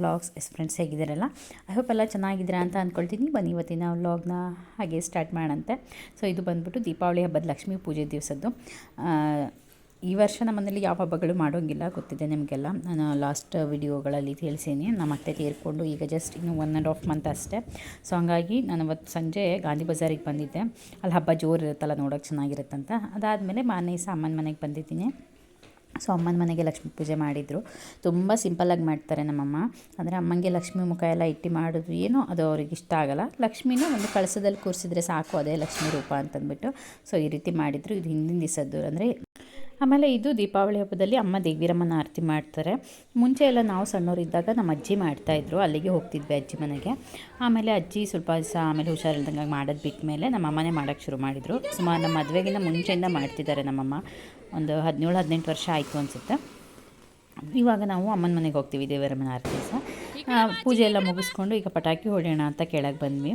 Vlogs yes friends ಹೇಗಿದ್ದೀರಲ್ಲ? I hope ಎಲ್ಲ ಚೆನ್ನಾಗಿದ್ದೀರಾ ಅಂತ ಅಂದ್ಕೊಳ್ತೀನಿ ಬನ್ನಿ ಇವತ್ತಿನ ವ್ಲಾಗ್ನ ಹಾಗೆ ಸ್ಟಾರ್ಟ್ ಮಾಡಂತೆ ಸೊ ಇದು ಬಂದ್ಬಿಟ್ಟು ದೀಪಾವಳಿ ಹಬ್ಬದ ಲಕ್ಷ್ಮೀ ಪೂಜೆ ದಿವಸದ್ದು. ಈ ವರ್ಷ ನಮ್ಮನೇಲಿ ಯಾವ ಹಬ್ಬಗಳು ಮಾಡೋಂಗಿಲ್ಲ, ಗೊತ್ತಿದೆ ನಿಮಗೆಲ್ಲ. ನಾನು ಲಾಸ್ಟ್ ವಿಡಿಯೋಗಳಲ್ಲಿ ತಿಳಿಸೀನಿ. ನಮ್ಮ ಅತ್ತೆ ತೀರ್ಕೊಂಡು ಈಗ ಜಸ್ಟ್ ಇನ್ನು ಒನ್ ಆ್ಯಂಡ್ ಆಫ್ ಮಂತ್ ಅಷ್ಟೇ. ಸೊ ಹಂಗಾಗಿ ನಾನು ಅವತ್ತು ಸಂಜೆ ಗಾಂಧಿ ಬಜಾರಿಗೆ ಬಂದಿದ್ದೆ. ಅಲ್ಲಿ ಹಬ್ಬ ಜೋರು ಇರುತ್ತಲ್ಲ ನೋಡೋಕೆ ಚೆನ್ನಾಗಿರುತ್ತಂತ. ಅದಾದಮೇಲೆ ಮಾನೇ ಸಾಮಾನು ಮನೆಗೆ ಬಂದಿದ್ದೀನಿ. ಸೊ ಅಮ್ಮನ ಮನೆಗೆ ಲಕ್ಷ್ಮಿ ಪೂಜೆ ಮಾಡಿದರು. ತುಂಬ ಸಿಂಪಲ್ಲಾಗಿ ಮಾಡ್ತಾರೆ ನಮ್ಮಮ್ಮ. ಅಂದರೆ ಅಮ್ಮಂಗೆ ಲಕ್ಷ್ಮಿ ಮುಖ ಎಲ್ಲ ಇಟ್ಟು ಮಾಡೋದು ಏನೋ ಅದು ಅವ್ರಿಗೆ ಇಷ್ಟ ಆಗಲ್ಲ. ಲಕ್ಷ್ಮಿನ ಒಂದು ಕಳಸದಲ್ಲಿ ಕೂರಿಸಿದ್ರೆ ಸಾಕು, ಅದೇ ಲಕ್ಷ್ಮಿ ರೂಪ ಅಂತಂದ್ಬಿಟ್ಟು. ಸೊ ಈ ರೀತಿ ಮಾಡಿದರು. ಇದು ಹಿಂದಿನ ದಿವಸದ್ದು ಅಂದರೆ ಆಮೇಲೆ ಇದು ದೀಪಾವಳಿ ಹಬ್ಬದಲ್ಲಿ ಅಮ್ಮ ದೇವಿರಮ್ಮನ ಆರತಿ ಮಾಡ್ತಾರೆ. ಮುಂಚೆ ಎಲ್ಲ ನಾವು ಸಣ್ಣವರಿದ್ದಾಗ ನಮ್ಮ ಅಜ್ಜಿ ಮಾಡ್ತಾಯಿದ್ರು ಅಲ್ಲಿಗೆ ಹೋಗ್ತಿದ್ವಿ ಅಜ್ಜಿ ಮನೆಗೆ. ಆಮೇಲೆ ಅಜ್ಜಿ ಸ್ವಲ್ಪ ದಿವಸ ಆಮೇಲೆ ಹುಷಾರಿಲ್ದಂಗೆ ಮಾಡೋದು ಬಿಟ್ಟ ಮೇಲೆ ನಮ್ಮ ಅಮ್ಮನೇ ಮಾಡೋಕ್ಕೆ ಶುರು ಮಾಡಿದರು. ಸುಮಾರು ನಮ್ಮ ಮದುವೆಗಿಂತ ಮುಂಚೆಯಿಂದ ಮಾಡ್ತಿದ್ದಾರೆ ನಮ್ಮಮ್ಮ. ಒಂದು ಹದಿನೇಳು, ಹದಿನೆಂಟು ವರ್ಷ ಆಯಿತು ಅನಿಸುತ್ತೆ. ಇವಾಗ ನಾವು ಅಮ್ಮನ ಮನೆಗೆ ಹೋಗ್ತೀವಿ ದೇವರಮ್ಮನ ಆರತಿ ದಿವಸ. ಪೂಜೆ ಎಲ್ಲ ಮುಗಿಸ್ಕೊಂಡು ಈಗ ಪಟಾಕಿ ಹೊಡೆಯೋಣ ಅಂತ ಕೆಳಗೆ ಬಂದ್ವಿ.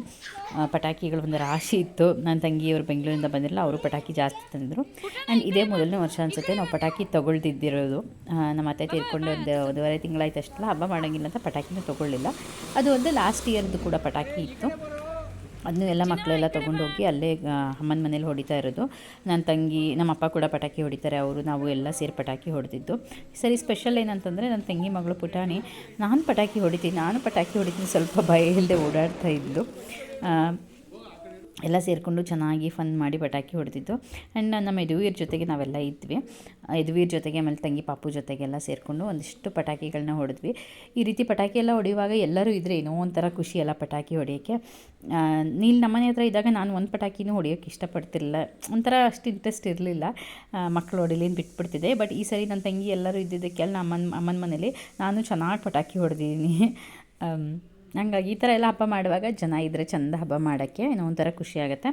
ಪಟಾಕಿಗಳು ಒಂದು ರಾಶಿ ಇತ್ತು. ನನ್ನ ತಂಗಿಯವರು ಬೆಂಗಳೂರಿಂದ ಬಂದಿರಲ್ಲ, ಅವರು ಪಟಾಕಿ ಜಾಸ್ತಿ ತಂದಿದ್ರು. ಆ್ಯಂಡ್ ಇದೇ ಮೊದಲನೇ ವರ್ಷ ಅನಿಸುತ್ತೆ ನಾವು ಪಟಾಕಿ ತೊಗೊಳ್ದಿದ್ದಿರೋದು. ನಮ್ಮ ಅತ್ತೆ ತೀರ್ಕೊಂಡು ಒಂದು ಒಂದುವರೆ ತಿಂಗಳಾಯ್ತು ಅಷ್ಟಲ್ಲ ಹಬ್ಬ ಮಾಡೋಂಗಿಲ್ಲ ಅಂತ ಪಟಾಕಿನ ತೊಗೊಳ್ಳಿಲ್ಲ. ಅದು ಒಂದು ಲಾಸ್ಟ್ ಇಯರ್ದು ಕೂಡ ಪಟಾಕಿ ಇತ್ತು. ಅದನ್ನು ಎಲ್ಲ ಮಕ್ಕಳೆಲ್ಲ ತೊಗೊಂಡೋಗಿ ಅಲ್ಲೇ ಅಮ್ಮನ ಮನೇಲಿ ಹೊಡಿತಾ ಇರೋದು. ನನ್ನ ತಂಗಿ, ನಮ್ಮ ಅಪ್ಪ ಕೂಡ ಪಟಾಕಿ ಹೊಡಿತಾರೆ, ಅವರು ನಾವು ಎಲ್ಲ ಸೇರಿ ಪಟಾಕಿ ಹೊಡೆದಿದ್ದು. ಸರಿ ಸ್ಪೆಷಲ್ ಏನಂತಂದರೆ ನನ್ನ ತಂಗಿ ಮಗಳು ಪುಟಾಣಿ, ನಾನು ಪಟಾಕಿ ಹೊಡಿತೀನಿ, ನಾನು ಪಟಾಕಿ ಹೊಡಿತೀನಿ, ಸ್ವಲ್ಪ ಭಯ ಇಲ್ಲದೆ ಓಡಾಡ್ತಾ ಇದ್ದು ಎಲ್ಲ ಸೇರಿಕೊಂಡು ಚೆನ್ನಾಗಿ ಫನ್ ಮಾಡಿ ಪಟಾಕಿ ಹೊಡೆದಿದ್ದು. ಆ್ಯಂಡ್ ನಮ್ಮ ಯದುವೀರ್ ಜೊತೆಗೆ ನಾವೆಲ್ಲ ಇದ್ವಿ. ಯದುವೀರ್ ಜೊತೆಗೆ ಆಮೇಲೆ ತಂಗಿ ಪಾಪು ಜೊತೆಗೆಲ್ಲ ಸೇರಿಕೊಂಡು ಒಂದಿಷ್ಟು ಪಟಾಕಿಗಳನ್ನ ಹೊಡೆದ್ವಿ. ಈ ರೀತಿ ಪಟಾಕಿ ಎಲ್ಲ ಹೊಡೆಯುವಾಗ ಎಲ್ಲರೂ ಇದ್ದರೆ ಏನೋ ಒಂಥರ ಖುಷಿ ಎಲ್ಲ ಪಟಾಕಿ ಹೊಡೆಯೋಕ್ಕೆ. ನೀನು ನಮ್ಮನೆ ಹತ್ರ ಇದ್ದಾಗ ನಾನು ಒಂದು ಪಟಾಕಿನೂ ಹೊಡೆಯೋಕ್ಕೆ ಇಷ್ಟಪಡ್ತಿರಲಿಲ್ಲ ಒಂಥರ ಅಷ್ಟು ಇಂಟ್ರೆಸ್ಟ್ ಇರಲಿಲ್ಲ. ಮಕ್ಕಳು ಹೊಡಿಲಿ ಬಿಟ್ಬಿಡ್ತಿದ್ದೆ ಬಟ್ ಈ ಸರಿ ನನ್ನ ತಂಗಿ ಎಲ್ಲರೂ ಇದ್ದಿದ್ದಕ್ಕೆಲ್ಲ ನಮ್ಮ ಅಮ್ಮನ ಅಮ್ಮನ ಮನೇಲಿ ನಾನು ಚೆನ್ನಾಗಿ ಪಟಾಕಿ ಹೊಡೆದಿದ್ದೀನಿ. ಹಂಗಾಗಿ ಈ ಥರ ಎಲ್ಲ ಹಬ್ಬ ಮಾಡುವಾಗ ಜನ ಇದ್ದರೆ ಚಂದ ಹಬ್ಬ ಮಾಡೋಕ್ಕೆ ಏನೋ ಒಂಥರ ಖುಷಿ ಆಗುತ್ತೆ.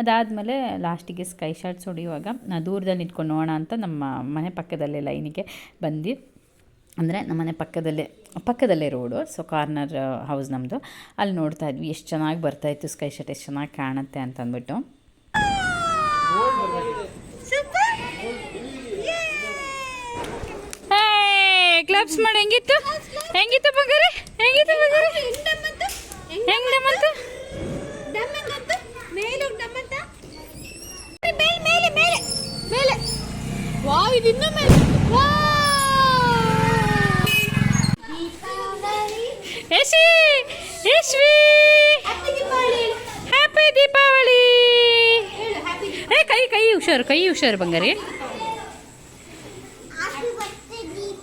ಅದಾದಮೇಲೆ ಲಾಸ್ಟಿಗೆ ಸ್ಕೈ ಶಾರ್ಟ್ಸ್ ಹೊಡೆಯುವಾಗ ದೂರದಲ್ಲಿ ನಿಂತ್ಕೊಂಡು ನೋಡೋಣ ಅಂತ ನಮ್ಮ ಮನೆ ಪಕ್ಕದಲ್ಲೇ ಲೈನಿಗೆ ಬಂದು, ಅಂದರೆ ನಮ್ಮ ಮನೆ ಪಕ್ಕದಲ್ಲೇ ಪಕ್ಕದಲ್ಲೇ ರೋಡು, ಸೊ ಕಾರ್ನರ್ ಹೌಸ್ ನಮ್ಮದು ಅಲ್ಲಿ ನೋಡ್ತಾ ಇದ್ವಿ, ಎಷ್ಟು ಚೆನ್ನಾಗಿ ಬರ್ತಾಯಿತ್ತು ಸ್ಕೈ ಶಾಟ್ ಎಷ್ಟು ಚೆನ್ನಾಗಿ ಕಾಣುತ್ತೆ ಅಂತ ಅಂದ್ಬಿಟ್ಟು. ಕ್ಲಬ್ಸ್ ಮಾಡಿ, ಹೆಂಗಿತ್ತು? ಹೆಂಗಿತ್ತು ಬಂಗಾರೆ ಹೆಂಗ್ ಡಮ್ಮಂತು ವಾವ್ ಇದು ಇನ್ನೂ ಮೇಲೆ ಯಶಿ ಯಶ್ವಿ ಹ್ಯಾಪಿ ದೀಪಾವಳಿ ಏ ಕೈ ಹುಷಾರು ಕೈ ಹುಷಾರು ಬಂಗಾರಿ.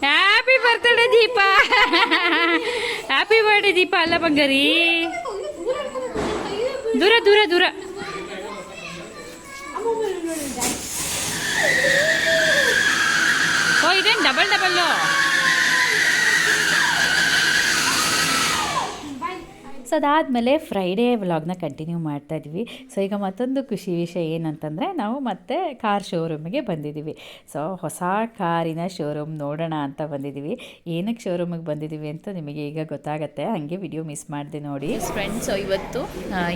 Happy birthday Deepa. Happy birthday Deepa. ಅಲ್ಲ ಬಂಗಾರಿ. ದೂರ ದೂರ ದೂರ. ಓ ಇದೇನು ಡಬಲ್ ಡಬಲ್ಲು ಅದಾದಮೇಲೆ ಫ್ರೈಡೇ ವ್ಲಾಗ್ನ ಕಂಟಿನ್ಯೂ ಮಾಡ್ತಾ ಇದ್ವಿ. ಸೊ ಈಗ ಮತ್ತೊಂದು ಖುಷಿ ವಿಷಯ ಏನಂತಂದರೆ ನಾವು ಮತ್ತೆ ಕಾರ್ ಶೋರೂಮಿಗೆ ಬಂದಿದ್ದೀವಿ. ಸೊ ಹೊಸ ಕಾರಿನ ಶೋರೂಮ್ ನೋಡೋಣ ಅಂತ ಬಂದಿದ್ದೀವಿ. ಏನಕ್ಕೆ ಶೋರೂಮಿಗೆ ಬಂದಿದ್ದೀವಿ ಅಂತ ನಿಮಗೆ ಈಗ ಗೊತ್ತಾಗುತ್ತೆ. ಹಾಗೆ ವಿಡಿಯೋ ಮಿಸ್ ಮಾಡಿದೆ ನೋಡಿ. ಫ್ರೆಂಡ್ಸ್ ಇವತ್ತು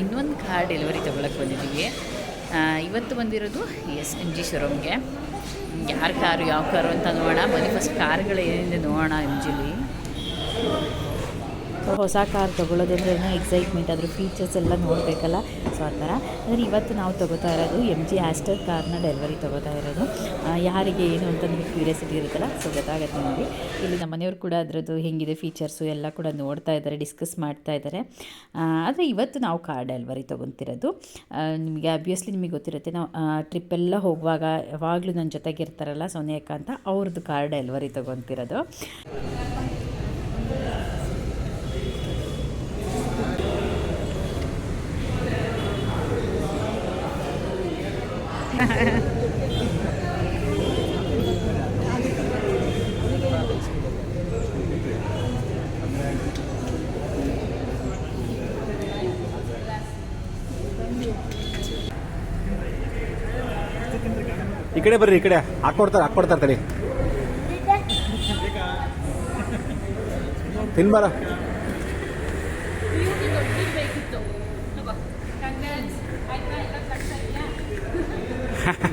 ಇನ್ನೊಂದು ಕಾರ್ ಡೆಲಿವರಿ ತೊಗೊಳಕ್ಕೆ ಬಂದಿದ್ದೀವಿ. ಇವತ್ತು ಬಂದಿರೋದು ಎಸ್ ಎನ್ ಜಿ ಶೋರೂಮ್ಗೆ ಯಾರು ಕಾರು, ಯಾವ ಕಾರು ಅಂತ ನೋಡೋಣ. ಬನ್ನಿ ಫಸ್ಟ್ ಕಾರ್ಗಳು ಏನಿದೆ ನೋಡೋಣ ಎಂ ಜಿಲಿ. ಹೊಸ ಕಾರ್ ತೊಗೊಳ್ಳೋದಂದ್ರೆ ಏನೋ ಎಕ್ಸೈಟ್ಮೆಂಟ್ ಅದ್ರ ಫೀಚರ್ಸ್ ಎಲ್ಲ ನೋಡಬೇಕಲ್ಲ? ಸೊ ಆ ಥರ. ಅಂದರೆ ಇವತ್ತು ನಾವು ತೊಗೋತಾ ಇರೋದು ಎಂ ಜಿ ಆಸ್ಟರ್ ಕಾರ್ನ ಡೆಲಿವರಿ ತೊಗೋತಾ ಇರೋದು. ಯಾರಿಗೆ ಏನು ಅಂತ ನಿಮಗೆ ಕ್ಯೂರಿಯಾಸಿಟಿ ಇರುತ್ತಲ್ಲ ಸೊ ಗೊತ್ತಾಗುತ್ತೆ ನೋಡಿ ಇಲ್ಲಿ ನಮ್ಮ ಮನೆಯವ್ರು ಕೂಡ ಅದರದ್ದು ಹೆಂಗಿದೆ ಫೀಚರ್ಸು ಎಲ್ಲ ಕೂಡ ನೋಡ್ತಾ ಇದ್ದಾರೆ ಡಿಸ್ಕಸ್ ಮಾಡ್ತಾ ಇದ್ದಾರೆ. ಆದರೆ ಇವತ್ತು ನಾವು ಕಾರ್ ಡೆಲಿವರಿ ತೊಗೊತಿರೋದು. ನಿಮಗೆ ಅಬ್ವಿಯಸ್ಲಿ ನಿಮಗೆ ಗೊತ್ತಿರುತ್ತೆ, ನಾವು ಟ್ರಿಪ್ ಎಲ್ಲ ಹೋಗುವಾಗ ಯಾವಾಗಲೂ ನನ್ನ ಜೊತೆಗೆ ಇರ್ತಾರಲ್ಲ ಅಂತ, ಅವ್ರದ್ದು ಕಾರ್ ಡೆಲಿವರಿ ತೊಗೊತಿರೋದು. ಈ ಕಡೆ ಬರ್ರಿ ಈ ಕಡೆ. ಹಾಕೊಡ್ತಾರೆ ಹಾಕೊಡ್ತಾರೆ ತಡಿ. ತಿನ್ಬಾರ.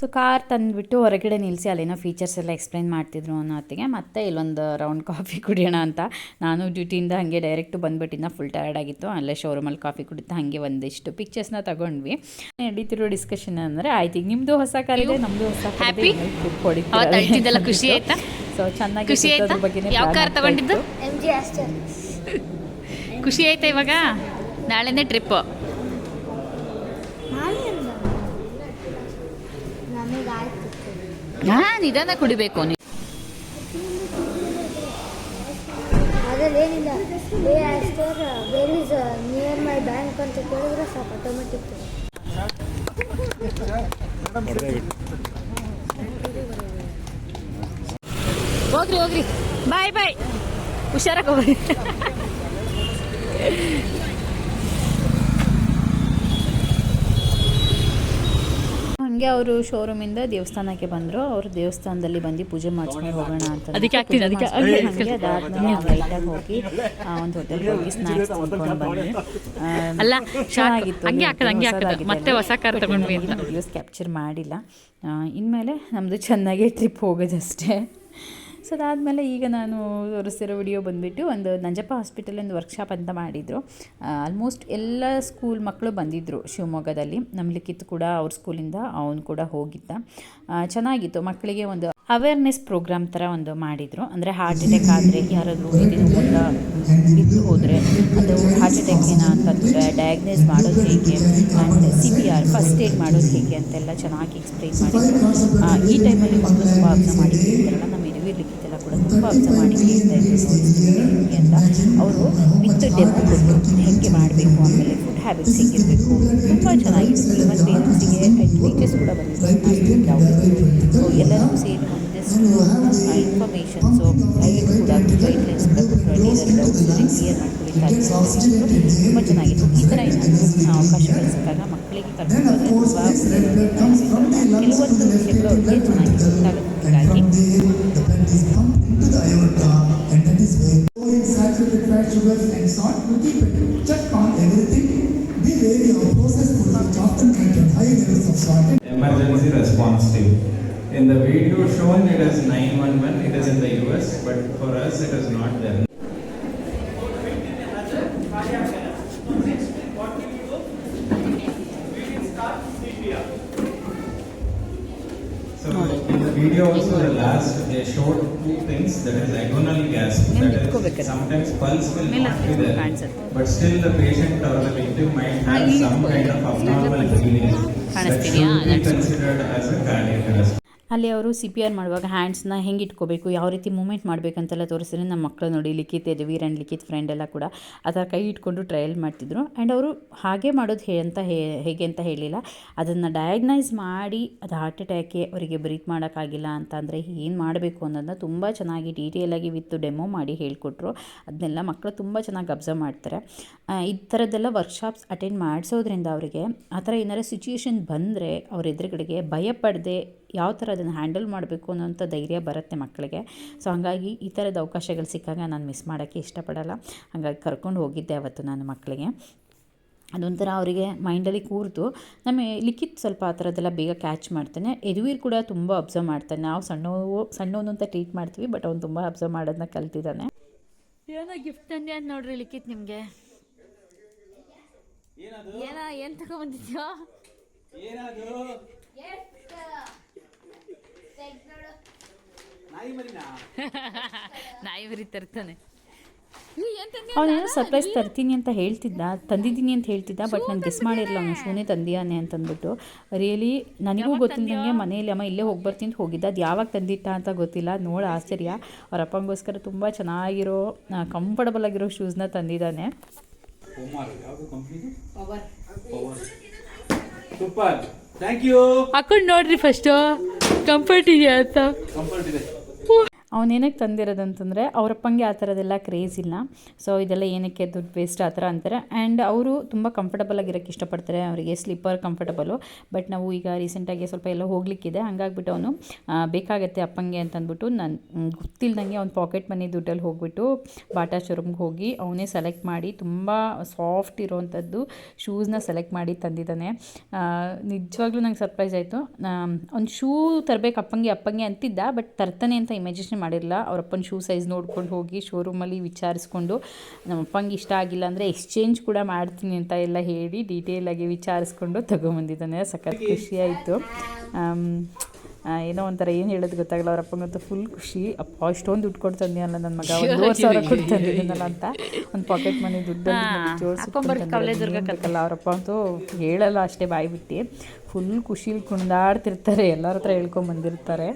ಸೊ ಕಾರ್ ತಂದುಬಿಟ್ಟು ಹೊರಗಡೆ ನಿಲ್ಲಿಸಿ ಅಲ್ಲೇನೋ ಫೀಚರ್ಸ್ ಎಲ್ಲ ಎಕ್ಸ್ಪ್ಲೈನ್ ಮಾಡ್ತಿದ್ರು ಅನ್ನೋ ಹೊತ್ತಿಗೆ ಮತ್ತೆ ಇಲ್ಲೊಂದು ರೌಂಡ್ ಕಾಫಿ ಕುಡಿಯೋಣ ಅಂತ. ನಾನು ಡ್ಯೂಟಿಯಿಂದ ಹಾಗೆ ಡೈರೆಕ್ಟು ಬಂದುಬಿಟ್ಟಿನ ಫುಲ್ ಟಯರ್ಡ್ ಆಗಿತ್ತು. ಅಲ್ಲೇ ಶೋರೂಮಲ್ಲಿ ಕಾಫಿ ಕುಡಿತಾ ಹಾಗೆ ಒಂದಿಷ್ಟು ಪಿಕ್ಚರ್ಸ್ನ ತಗೊಂಡ್ವಿ. ನಡೀತಿರೋ ಡಿಸ್ಕಷನ್ ಅಂದರೆ ಆಯ್ತು ಈಗ ನಿಮ್ಮದು ಹೊಸ ಕಾರ್ ಇದೆ ನಮ್ಮದು ಹೊಸ ಹ್ಯಾಪಿ ಖುಷಿ ಆಯ್ತಾ? ಸೊ ಚೆನ್ನಾಗಿ ಖುಷಿ ಆಯ್ತಾ? ಸುತ್ತೋದ್ರ ಯಾವ ಕಾರ್ ತಗೊಂಡಿದ್ದು? ಖುಷಿ ಆಯ್ತಾ ಇವಾಗ? ನಾಳೆನೇ ಟ್ರಿಪ್ ಹಾ ನಿಧಾನ ಕುಡಿಬೇಕು ನೀ ಅದ್ರಲ್ಲಿ ಏನಿಲ್ಲ. ಏ ಅಷ್ಟರ್ where is near my bank ಅಂತ ಕೇಳಿದ್ರೆ ಸಾಕು ಆಟೋಮೆಟಿಕ್ ಹೋಗ್ರಿ ಹೋಗ್ರಿ. ಬಾಯ್ ಬಾಯ್ ಹುಷಾರಾಗಿ ಹೋಗ್ರಿ. ಹಂಗೆ ಅವರು ಶೋರೂಮಿಂದ ದೇವಸ್ಥಾನಕ್ಕೆ ಬಂದರು. ಅವರು ದೇವಸ್ಥಾನದಲ್ಲಿ ಬಂದು ಪೂಜೆ ಮಾಡಿಸ್ಕೊಂಡು ಹೋಗೋಣ ಅಂತ ಹಂಗೆ ಅದಾದ್ಮೇಲೆ ಲೈಟಾಗಿ ಹೋಗಿ ಒಂದು ಹೋಟೆಲ್ ಹೋಗಿ ಸ್ನಾಕ್ಸ್ ಬಂದ್ವಿ. ಅಲ್ಲ, ಶಾಕ್. ಚೆನ್ನಾಗಿತ್ತು ಮತ್ತೆ ಹೊಸ ಕಾರ್ ತಗೊಂಡ್ವಿ ಅಂತ. ವಿಡಿಯೋಸ್ ಕ್ಯಾಪ್ಚರ್ ಮಾಡಿಲ್ಲ. ಇನ್ಮೇಲೆ ನಮ್ದು ಚೆನ್ನಾಗಿ ಟ್ರಿಪ್ ಹೋಗೋದಷ್ಟೇ. ಸೊ ಅದಾದಮೇಲೆ ಈಗ ನಾನು ತೋರಿಸ್ತಿರೋ ವಿಡಿಯೋ ಬಂದುಬಿಟ್ಟು ಒಂದು ನಂಜಪ್ಪ ಹಾಸ್ಪಿಟಲ್ ಒಂದು ವರ್ಕ್ಶಾಪ್ ಅಂತ ಮಾಡಿದರು. ಆಲ್ಮೋಸ್ಟ್ ಎಲ್ಲ ಸ್ಕೂಲ್ ಮಕ್ಕಳು ಬಂದಿದ್ದರು ಶಿವಮೊಗ್ಗದಲ್ಲಿ. ನಮ್ಮ ಲಿಖಿತ್ ಕೂಡ ಅವ್ರ ಸ್ಕೂಲಿಂದ ಅವನು ಕೂಡ ಹೋಗಿದ್ದ. ಚೆನ್ನಾಗಿತ್ತು. ಮಕ್ಕಳಿಗೆ ಒಂದು ಅವೇರ್ನೆಸ್ ಪ್ರೋಗ್ರಾಮ್ ಥರ ಒಂದು ಮಾಡಿದರು. ಅಂದರೆ ಹಾರ್ಟ್ ಅಟ್ಯಾಕ್ ಆದರೆ ಯಾರಾದರೂ ಇದರಿಂದ ಬಿದ್ದು ಹೋದರೆ ಅದು ಹಾರ್ಟ್ ಅಟ್ಯಾಕ್ ಏನ ಅಂತ ಡಯಾಗ್ನೈಸ್ ಮಾಡೋದು ಹೇಗೆ and C P R first aid ಮಾಡೋದು ಹೇಗೆ ಅಂತೆಲ್ಲ ಚೆನ್ನಾಗಿ ಎಕ್ಸ್ಪ್ಲೈನ್ ಮಾಡಿದ್ರು. ಈ ಟೈಮಲ್ಲಿ ಮಕ್ಕಳು ತುಂಬ ಅಬ್ಸರ್ವ್ ಈ ಥರ ನಮ್ಮ ಲಿಖಿತೆಲ್ಲ ಕೂಡ ತುಂಬ ಅಬ್ಸರ್ವ್ ಮಾಡಿ ಕೇಳ್ತಾ ಇದ್ರು ನೋಡಿ ಅಂತ ಅವರು ವಿತ್ ಡೆಮೋ ಕೊಟ್ಟು ಹೇಗೆ ಮಾಡಬೇಕು ಆಮೇಲೆ ಫುಡ್ ಹ್ಯಾಬಿಟ್ಸ್ ಹೇಗಿರಬೇಕು. ತುಂಬ ಚೆನ್ನಾಗಿತ್ತು ಮತ್ತು ಪೇರೆಂಟ್ಸಿಗೆ ಟೀಚರ್ಸ್ ಕೂಡ ಬರುತ್ತೆ ಸೊ ಎಲ್ಲರೂ ಸೇರಿ ಒಂದಷ್ಟು ಇನ್ಫಾರ್ಮೇಷನ್ಸು ಗೈಡ್ ಕೂಡ ಗೈಡ್ಲೈನ್ಸ್ ಕೂಡ ಕೊಟ್ಟರು ಅಲ್ಲಿರೋ ಡೌಟ್ಸ್ ಕ್ಲಿಯರ್ ಮಾಡ್ಕೊಳ್ಳಿ ತುಂಬ ಚೆನ್ನಾಗಿತ್ತು ಈ ಥರ ಏನಾದರೂ ಅವಕಾಶಗಳು ಸಿಕ್ಕಾಗ ಮಕ್ಕಳಿಗೆ ಕರ್ಕೊಂಡು ಕೆಲವೊಂದು ವಿಷಯಗಳು ಅವ್ರಿಗೆ ಚೆನ್ನಾಗಿ ಹಾಗಾಗಿ and. Check on everything. Often contain high levels of emergency response team. In the video shown, it is 911, it is in the US, but for us, it is not there. So in the video also the last they showed two things that is agonal gas. That is sometimes pulse will not be there but still the patient or the victim might have some kind of abnormal feeling that should be considered as a cardiac arrest. ಅಲ್ಲಿ ಅವರು C P R ಮಾಡುವಾಗ ಹ್ಯಾಂಡ್ಸ್ನ ಹೆಂಗೆ ಇಟ್ಕೋಬೇಕು, ಯಾವ ರೀತಿ moment ಮಾಡಬೇಕಂತೆಲ್ಲ ತೋರಿಸಿದ್ರೆ ನಮ್ಮ ಮಕ್ಕಳು ನೋಡಿ, ಲಿಖಿತ್ ಯದುವೀರ್ ಆ್ಯಂಡ್ ಲಿಖಿತ್ ಫ್ರೆಂಡ್ ಎಲ್ಲ ಕೂಡ ಆ ಥರ ಕೈ ಇಟ್ಕೊಂಡು ಟ್ರಯಲ್ ಮಾಡ್ತಿದ್ರು. ಆ್ಯಂಡ್ ಅವರು ಹಾಗೆ ಮಾಡೋದು ಹೇ ಅಂತ ಹೇಗೆ ಅಂತ ಹೇಳಿಲ್ಲ. ಅದನ್ನು ಡಯಾಗ್ನೈಸ್ ಮಾಡಿ, ಅದು ಹಾರ್ಟ್ ಅಟ್ಯಾಕೆ ಅವರಿಗೆ ಬ್ರೀತ್ ಮಾಡೋಕ್ಕಾಗಿಲ್ಲ ಅಂತ ಅಂದರೆ ಏನು ಮಾಡಬೇಕು ಅನ್ನೋದನ್ನ ತುಂಬ ಚೆನ್ನಾಗಿ ಡೀಟೇಲಾಗಿ ವಿತ್ ಡೆಮೋ ಮಾಡಿ ಹೇಳಿಕೊಟ್ರು. ಅದನ್ನೆಲ್ಲ ಮಕ್ಕಳು ತುಂಬ ಚೆನ್ನಾಗಿ ಅಬ್ಸರ್ವ್ ಮಾಡ್ತಾರೆ. ಈ ಥರದ್ದೆಲ್ಲ ವರ್ಕ್ಶಾಪ್ಸ್ ಅಟೆಂಡ್ ಮಾಡಿಸೋದ್ರಿಂದ ಅವರಿಗೆ ಆ ಥರ ಏನಾರು ಸಿಚುಯೇಷನ್ ಬಂದರೆ ಅವ್ರ ಎದುರುಗಡೆಗೆ ಭಯಪಡದೆ ಯಾವ ಥರ ಅದನ್ನು ಹ್ಯಾಂಡಲ್ ಮಾಡಬೇಕು ಅನ್ನೋಂಥ ಧೈರ್ಯ ಬರುತ್ತೆ ಮಕ್ಕಳಿಗೆ. ಸೊ ಹಾಗಾಗಿ ಈ ಥರದ ಅವಕಾಶಗಳು ಸಿಕ್ಕಾಗ ನಾನು ಮಿಸ್ ಮಾಡೋಕ್ಕೆ ಇಷ್ಟಪಡಲ್ಲ. ಹಾಗಾಗಿ ಕರ್ಕೊಂಡು ಹೋಗಿದ್ದೆ ಅವತ್ತು ನಾನು ಮಕ್ಕಳಿಗೆ. ಅದೊಂಥರ ಅವರಿಗೆ ಮೈಂಡಲ್ಲಿ ಕೂರ್ತು ನಮ್ಮ ಲಿಖಿತ್ ಸ್ವಲ್ಪ ಆ ಥರದ್ದೆಲ್ಲ ಬೇಗ ಕ್ಯಾಚ್ ಮಾಡ್ತಾನೆ. ಯದುವೀರ್ ಕೂಡ ತುಂಬ ಅಬ್ಸರ್ವ್ ಮಾಡ್ತಾನೆ. ನಾವು ಸಣ್ಣವು ಸಣ್ಣವನು ಅಂತ ಟ್ರೀಟ್ ಮಾಡ್ತೀವಿ ಬಟ್ ಅವ್ನು ತುಂಬ ಅಬ್ಸರ್ವ್ ಮಾಡೋದನ್ನ ಕಲ್ತಿದ್ದಾನೆ. ಏನೋ ಗಿಫ್ಟ್ ತಂದೆ ಅಂತ ನೋಡ್ರಿ ಲಿಖಿತ್ ನಿಮಗೆ. ಏನ ಏನ್ ತಗೊಂಬಂದಿದ್ಯೋ ನಾಯಿ ಮರಿ ತರ್ತಾನೆ. ಅವನೇನೋ ಸರ್ಪ್ರೈಸ್ ತರ್ತೀನಿ ಅಂತ ಹೇಳ್ತಿದ್ದ ತಂದಿದ್ದೀನಿ ಅಂತ ಹೇಳ್ತಿದ್ದ ಬಟ್ ನಾನು ಗೆಸ್ ಮಾಡಿರಲಿಲ್ಲ ಅವನು ಶೂನೇ ತಂದಿಯಾನೆ ಅಂತಂದ್ಬಿಟ್ಟು. ರಿಯಲಿ ನನಗೂ ಗೊತ್ತಿಲ್ಲದಂಗೆ ಮನೆಯಲ್ಲಿ ಅಮ್ಮ ಇಲ್ಲೇ ಹೋಗಿ ಬರ್ತೀನಿ ಅಂತ ಹೋಗಿದ್ದ. ಅದು ಯಾವಾಗ ತಂದಿಟ್ಟ ಅಂತ ಗೊತ್ತಿಲ್ಲ ನೋಡ ಆಶ್ಚರ್ಯ. ಅವ್ರ ಅಪ್ಪಂಗೋಸ್ಕರ ತುಂಬ ಚೆನ್ನಾಗಿರೋ ಕಂಫರ್ಟಬಲ್ ಆಗಿರೋ ಶೂಸ್ನ ತಂದಿದ್ದಾನೆ. ಸೂಪರ್ ಥ್ಯಾಂಕ್ ಯು ಹಾಕೊಂಡು ನೋಡ್ರಿ ಫಸ್ಟು ಕಂಫರ್ಟ್ ಇದೆಯಾ ಅಂತ? ಕಂಫರ್ಟ್ ಇದೆ. ಅವನೇನಕ್ಕೆ ತಂದಿರೋದಂತಂದರೆ ಅವರಪ್ಪಂಗೆ ಆ ಥರದ್ದೆಲ್ಲ ಕ್ರೇಜ್ ಇಲ್ಲ. ಸೊ ಇದೆಲ್ಲ ಏನಕ್ಕೆ ದುಡ್ಡು ವೇಸ್ಟ್ ಆ ಥರ ಅಂತಾರೆ. ಆ್ಯಂಡ್ ಅವರು ತುಂಬ ಕಂಫರ್ಟಬಲ್ ಆಗಿರೋಕ್ಕೆ ಇಷ್ಟಪಡ್ತಾರೆ. ಅವರಿಗೆ ಸ್ಲಿಪ್ಪರ್ ಕಂಫರ್ಟಬಲು ಬಟ್ ನಾವು ಈಗ ರೀಸೆಂಟಾಗಿ ಸ್ವಲ್ಪ ಎಲ್ಲ ಹೋಗ್ಲಿಕ್ಕಿದೆ. ಹಂಗಾಗ್ಬಿಟ್ಟು ಅವನು ಬೇಕಾಗತ್ತೆ ಅಪ್ಪಂಗೆ ಅಂತ ಅಂದ್ಬಿಟ್ಟು ನಾನು ಗೊತ್ತಿಲ್ದಂಗೆ ಅವ್ನು ಪಾಕೆಟ್ ಮನಿ ದುಡ್ಡಲ್ಲಿ ಹೋಗ್ಬಿಟ್ಟು ಬಾಟಾ ಶೋರೂಮ್ಗೆ ಹೋಗಿ ಅವನೇ ಸೆಲೆಕ್ಟ್ ಮಾಡಿ ತುಂಬ ಸಾಫ್ಟ್ ಇರೋವಂಥದ್ದು ಶೂಸ್ನ ಸೆಲೆಕ್ಟ್ ಮಾಡಿ ತಂದಿದ್ದಾನೆ. ನಿಜವಾಗ್ಲೂ ನಂಗೆ ಸರ್ಪ್ರೈಸ್ ಆಯಿತು. ಒಂದು ಶೂ ತರಬೇಕು ಅಪ್ಪಂಗೆ ಅಪ್ಪಂಗೆ ಅಂತಿದ್ದ ಬಟ್ ತರ್ತಾನೆ ಅಂತ ಇಮ್ಯಾಜಿನೇಷನ್ ಮಾಡಿರಲಿಲ್ಲ ಅವರಪ್ಪನ ಶೂ ಸೈಜ್ ನೋಡ್ಕೊಂಡು ಹೋಗಿ ಶೋರೂಮಲ್ಲಿ ವಿಚಾರಿಸ್ಕೊಂಡು ನಮ್ಮಪ್ಪಂಗೆ ಇಷ್ಟ ಆಗಿಲ್ಲ ಅಂದರೆ ಎಕ್ಸ್ಚೇಂಜ್ ಕೂಡ ಮಾಡ್ತೀನಿ ಅಂತ ಎಲ್ಲ ಹೇಳಿ ಡೀಟೇಲಾಗಿ ವಿಚಾರಿಸ್ಕೊಂಡು ತೊಗೊಂಬಂದಿದ್ದಾನೆ. ಸಖತ್ ಖುಷಿ ಆಯಿತು. ಏನೋ ಒಂಥರ ಏನು ಹೇಳೋದು ಗೊತ್ತಾಗಲ್ಲ ಅವ್ರ ಅಪ್ಪಂಗಂತೂ ಫುಲ್ ಖುಷಿ. ಅಪ್ಪ ಅಷ್ಟೊಂದು ದುಡ್ಡು ಕೊಟ್ಟು ಅಲ್ಲ ನನ್ನ ಮಗ? ಒಂದು ಸಾವಿರ ಕೊಡ್ತಂದಿದ್ದೀನಲ್ಲ ಅಂತ. ಒಂದು ಪಾಕೆಟ್ ಮನಿ ದುಡ್ಡು ಜೋಡಿಸ್ಬೇಕಲ್ಲ ಅವರಪ್ಪ ಅಂತೂ ಹೇಳಲ್ಲ ಅಷ್ಟೇ ಬಾಯಿ ಬಿಟ್ಟು. ಫುಲ್ ಖುಷಿಲಿ ಕುಣಿದಾಡ್ತಿರ್ತಾರೆ ಎಲ್ಲರ ಹತ್ರ ಹೇಳ್ಕೊಂಬಂದಿರ್ತಾರೆ